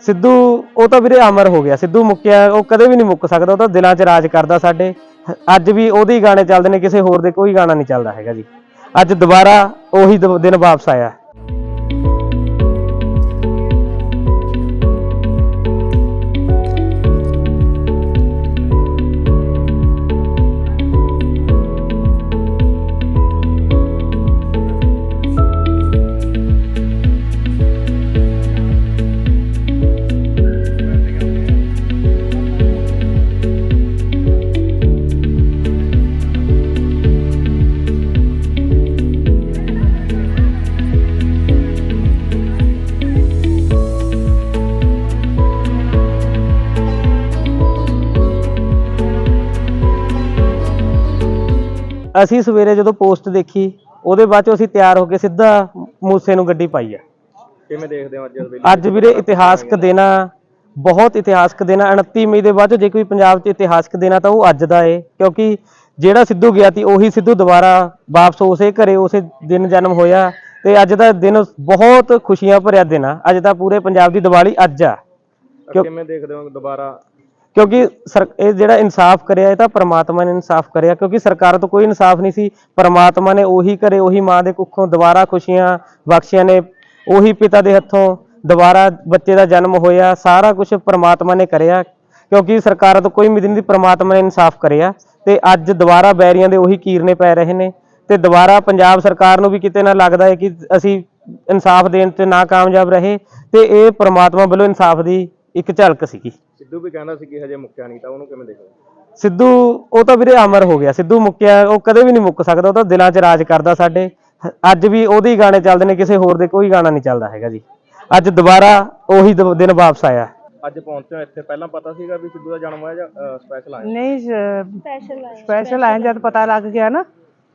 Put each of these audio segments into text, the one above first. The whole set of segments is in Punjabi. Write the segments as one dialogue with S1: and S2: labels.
S1: ਸਿੱਧੂ, ਉਹ ਤਾਂ ਵੀਰੇ ਅਮਰ ਹੋ ਗਿਆ। ਸਿੱਧੂ ਮੁੱਕਿਆ, ਉਹ ਕਦੇ ਵੀ ਨਹੀਂ ਮੁੱਕ ਸਕਦਾ, ਉਹ ਤਾਂ ਦਿਲਾਂ 'ਚ ਰਾਜ ਕਰਦਾ ਸਾਡੇ। ਅੱਜ ਵੀ ਉਹਦੇ ਹੀ ਗਾਣੇ ਚੱਲਦੇ ਨੇ, ਕਿਸੇ ਹੋਰ ਦੇ ਕੋਈ ਗਾਣਾ ਨਹੀਂ ਚੱਲਦਾ ਹੈਗਾ ਜੀ। ਅੱਜ ਦੁਬਾਰਾ ਉਹੀ ਦ- ਦਿਨ ਵਾਪਸ ਆਇਆ। ਅਸੀਂ ਸਵੇਰੇ ਜਦੋਂ ਪੋਸਟ ਦੇਖੀ ਉਹਦੇ ਬਾਅਦ ਚ ਅਸੀਂ ਤਿਆਰ ਹੋ ਕੇ ਸਿੱਧਾ ਮੂਸੇ ਨੂੰ ਗੱਡੀ ਪਾਈ ਆ।
S2: ਕਿਵੇਂ ਦੇਖਦੇ ਹੋ ਅੱਜ ਦੇ
S1: ਅੱਜ ਵੀਰੇ ਇਤਿਹਾਸਕ ਦਿਨ ਆ ਬਹੁਤ ਇਤਿਹਾਸਕ ਦਿਨ ਆ। 29 ਮਈ ਦੇ ਬਾਅਦ ਜੇ ਕੋਈ ਪੰਜਾਬ 'ਚ ਇਤਿਹਾਸਕ ਦਿਨ ਆ ਤਾਂ ਉਹ ਅੱਜ ਦਾ ਏ ਕਿਉਂਕਿ ਜਿਹੜਾ ਸਿੱਧੂ ਗਿਆ ਸੀ ਉਹੀ ਸਿੱਧੂ ਦੁਬਾਰਾ ਵਾਪਸ ਉਸੇ ਘਰੇ ਉਸੇ ਦਿਨ ਜਨਮ ਹੋਇਆ ਤੇ ਅੱਜ ਦਾ ਦਿਨ ਬਹੁਤ ਖੁਸ਼ੀਆਂ ਭਰਿਆ ਦਿਨ ਆ। ਅੱਜ ਤਾਂ ਪੂਰੇ ਪੰਜਾਬ ਦੀ ਦੀਵਾਲੀ ਅੱਜ ਆ।
S2: ਕਿਵੇਂ ਦੇਖਦੇ ਹੋ ਦੁਬਾਰਾ
S1: ਕਿਉਂਕਿ ਸਰ ਇਹ ਜਿਹੜਾ ਇਨਸਾਫ ਕਰਿਆ, ਇਹ ਤਾਂ ਪ੍ਰਮਾਤਮਾ ਨੇ ਇਨਸਾਫ ਕਰਿਆ, ਕਿਉਂਕਿ ਸਰਕਾਰ ਤੋਂ ਕੋਈ ਇਨਸਾਫ ਨਹੀਂ ਸੀ। ਪ੍ਰਮਾਤਮਾ ਨੇ ਉਹੀ ਕਰੇ, ਉਹੀ ਮਾਂ ਦੇ ਕੁੱਖੋਂ ਦੁਬਾਰਾ ਖੁਸ਼ੀਆਂ ਬਖਸ਼ੀਆਂ ਨੇ, ਉਹੀ ਪਿਤਾ ਦੇ ਹੱਥੋਂ ਦੁਬਾਰਾ ਬੱਚੇ ਦਾ ਜਨਮ ਹੋਇਆ, ਸਾਰਾ ਕੁਝ ਪ੍ਰਮਾਤਮਾ ਨੇ ਕਰਿਆ। ਕਿਉਂਕਿ ਸਰਕਾਰਾਂ ਤੋਂ ਕੋਈ ਉਮੀਦ ਨਹੀਂ ਸੀ ਪ੍ਰਮਾਤਮਾ ਨੇ ਇਨਸਾਫ ਕਰਿਆ ਤੇ ਅੱਜ ਦੁਬਾਰਾ ਬੈਰੀਆਂ ਦੇ ਉਹੀ ਕੀਰਨੇ ਪੈ ਰਹੇ ਨੇ ਤੇ ਦੁਬਾਰਾ ਪੰਜਾਬ ਸਰਕਾਰ ਨੂੰ ਵੀ ਕਿਤੇ ਨਾ ਲੱਗਦਾ ਹੈ ਕਿ ਅਸੀਂ ਇਨਸਾਫ ਦੇਣ ਤੇ ਨਾ ਕਾਮਯਾਬ ਰਹੇ ਤੇ ਇਹ ਪ੍ਰਮਾਤਮਾ ਵੱਲੋਂ ਇਨਸਾਫ ਦੀ ਇੱਕ ਝਲਕ ਸੀਗੀ।
S2: ਸਿੱਧੂ ਵੀ ਕਹਿੰਦਾ ਸੀ ਕਿ ਹਜੇ ਮੁੱਕਿਆ ਨਹੀਂ ਤਾਂ ਉਹਨੂੰ ਕਿਵੇਂ ਦੇਖਦੇ? ਹੋ?
S1: ਸਿੱਧੂ ਉਹ ਤਾਂ ਵੀਰੇ ਅਮਰ ਹੋ ਗਿਆ। ਸਿੱਧੂ ਮੁੱਕਿਆ ਉਹ ਕਦੇ ਵੀ ਨਹੀਂ ਮੁੱਕ ਸਕਦਾ ਉਹ ਤਾਂ ਦਿਲਾਂ 'ਚ ਰਾਜ ਕਰਦਾ ਸਾਡੇ। ਅੱਜ ਵੀ ਉਹਦੇ ਹੀ ਗਾਣੇ ਚੱਲਦੇ ਨੇ ਕਿਸੇ ਹੋਰ ਦੇ ਕੋਈ ਗਾਣਾ ਨਹੀਂ ਚੱਲਦਾ ਹੈਗਾ ਜੀ। ਅੱਜ ਦੁਬਾਰਾ ਉਹੀ ਦ- ਦਿਨ ਵਾਪਸ ਆਇਆ।
S2: ਅੱਜ ਪਹੁੰਚੇ ਹੋ ਇੱਥੇ ਪਹਿਲਾਂ ਪਤਾ ਸੀਗਾ ਵੀ ਸਿੱਧੂ ਦਾ ਜਨਮ ਹੋਇਆ ਜਾਂ ਸਪੈਸ਼ਲ ਆਇਆ?
S3: ਨਹੀਂ ਸਪੈਸ਼ਲ ਸਪੈਸ਼ਲ ਆਏ ਜਦ ਪਤਾ ਲੱਗ ਗਿਆ ਨਾ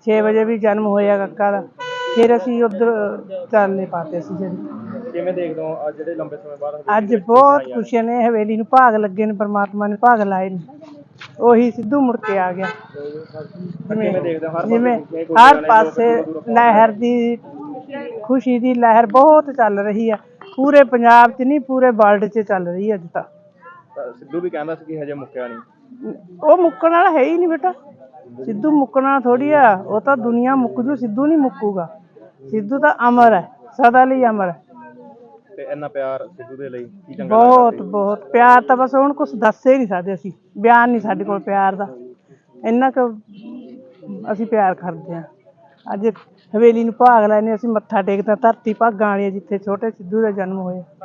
S3: 6 ਵਜੇ ਵੀ ਜਨਮ ਹੋਇਆ ਕੱਕਾ ਦਾ। ਫਿਰ ਅਸੀਂ ਉਧਰ ਚੱਲਨੇ ਪਾਤੇ ਸੀ ਜਿਹੜੀ
S2: ਕਿਵੇਂ ਦੇਖਦੇ ਹੋ ਅੱਜ ਜਿਹੜੇ ਲੰਬੇ ਸਮੇਂ ਬਾਅਦ ਹਜੇ
S3: ਅੱਜ ਬਹੁਤ ਖੁਸ਼ੀਆਂ ਨੇ ਹਵੇਲੀ ਨੂੰ ਭਾਗ ਲੱਗੇ ਨੇ ਪ੍ਰਮਾਤਮਾ ਨੇ ਭਾਗ ਲਾਏ ਨੇ। ਉਹੀ ਸਿੱਧੂ ਮੁੜ ਕੇ ਆ ਗਿਆ।
S2: ਕਿਵੇਂ ਦੇਖਦੇ ਹੋ ਹਰ
S3: ਜਿਵੇਂ
S2: ਪਾਸੇ
S3: ਹਰ ਪਾਸੇ ਲਹਿਰ ਦੀ ਖੁਸ਼ੀ ਦੀ ਲਹਿਰ ਬਹੁਤ ਚੱਲ ਰਹੀ ਆ। ਪੂਰੇ ਪੰਜਾਬ 'ਚ ਨਹੀਂ ਪੂਰੇ ਵਰਲਡ 'ਚ ਚੱਲ ਰਹੀ ਅੱਜ ਤਾਂ।
S2: ਤਾਂ ਸਿੱਧੂ ਵੀ ਕਹਿੰਦਾ ਸੀ ਕਿ ਹਜੇ ਮੁੱਕਿਆ ਨਹੀਂ।
S3: ਉਹ ਮੁੱਕਣ ਵਾਲਾ ਹੈ ਹੀ ਨਹੀਂ ਬੇਟਾ। ਸਿੱਧੂ ਮੁੱਕਣਾ ਥੋੜੀ ਆ ਉਹ ਤਾਂ ਦੁਨੀਆ ਮੁੱਕ ਜੂ ਸਿੱਧੂ ਨਹੀਂ ਮੁੱਕੂਗਾ। ਸਿੱਧੂ ਤਾਂ ਅਮਰ ਹੈ ਸਦਾ ਲਈ ਅਮਰ ਹੈ।
S2: ਤੇ ਇੰਨਾ ਪਿਆਰ ਸਿੱਧੂ ਦੇ ਲਈ ਕੀ ਚੰਗਾ
S3: ਬਹੁਤ ਬਹੁਤ। ਪਿਆਰ ਤਾਂ ਬਸ ਹੁਣ ਕੁਝ ਦੱਸ ਹੀ ਨਹੀਂ ਸਕਦੇ ਅਸੀਂ। ਬਿਆਨ ਨਹੀਂ ਸਾਡੇ ਕੋਲ ਪਿਆਰ ਦਾ। ਇੰਨਾ ਕੁ ਅਸੀਂ ਪਿਆਰ ਕਰਦੇ ਹਾਂ। ਅੱਜ ਹਵੇਲੀ ਨੂੰ ਭਾਗ ਲੈਨੇ ਅਸੀਂ ਮੱਥਾ ਟੇਕਦੇ ਧਰਤੀ ਭਾਗਾਂ ਵਾਲੀ ਜਿੱਥੇ ਛੋਟੇ ਸਿੱਧੂ ਦਾ ਜਨਮ ਹੋਇਆ।